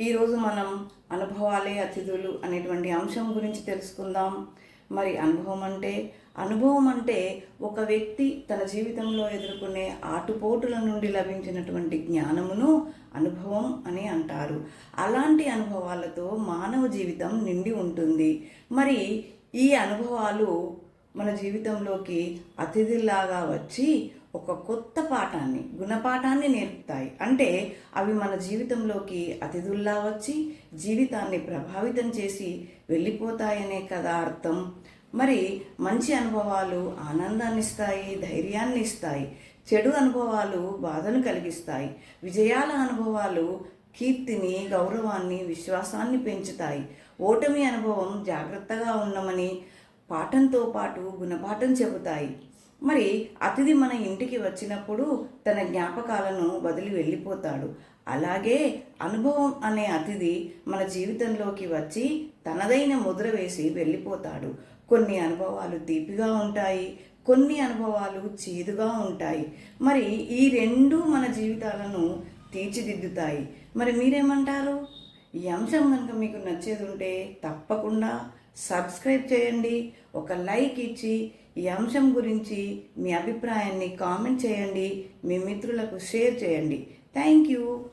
ఈరోజు మనం అనుభవాలే అతిథులు అనేటువంటి అంశం గురించి తెలుసుకుందాం. మరి అనుభవం అంటే అనుభవం అంటే ఒక వ్యక్తి తన జీవితంలో ఎదుర్కొనే ఆటుపోటుల నుండి లభించినటువంటి జ్ఞానమును అనుభవం అని అంటారు. అలాంటి అనుభవాలతో మానవ జీవితం నిండి ఉంటుంది. మరి ఈ అనుభవాలు మన జీవితంలోకి అతిథిలాగా వచ్చి ఒక కొత్త పాఠాన్ని గుణపాఠాన్ని నేర్పుతాయి. అంటే అవి మన జీవితంలోకి అతిథుల్లా వచ్చి జీవితాన్ని ప్రభావితం చేసి వెళ్ళిపోతాయనే కదా అర్థం. మరి మంచి అనుభవాలు ఆనందాన్ని ఇస్తాయి ధైర్యాన్ని ఇస్తాయి చెడు అనుభవాలు బాధను కలిగిస్తాయి విజయాల అనుభవాలు కీర్తిని గౌరవాన్ని విశ్వాసాన్ని పెంచుతాయి. ఓటమి అనుభవం జాగ్రత్తగా ఉండమని పాఠంతో పాటు గుణపాఠం చెబుతాయి. మరి అతిథి మన ఇంటికి వచ్చినప్పుడు తన జ్ఞాపకాలను వదిలి వెళ్ళిపోతాడు. అలాగే అనుభవం అనే అతిథి మన జీవితంలోకి వచ్చి తనదైన ముద్ర వేసి వెళ్ళిపోతాడు. కొన్ని అనుభవాలు తీపిగా ఉంటాయి కొన్ని అనుభవాలు చేదుగా ఉంటాయి. మరి ఈ రెండు మన జీవితాలను తీర్చిదిద్దుతాయి. మరి మీరేమంటారు? ఈ అంశం కనుక మీకు నచ్చేది ఉంటే తప్పకుండా సబ్స్క్రైబ్ చేయండి. ఒక లైక్ ఇచ్చి ఈ అంశం గురించి మీ అభిప్రాయాన్ని కామెంట్ చేయండి. మీ మిత్రులకు షేర్ చేయండి. Thank you.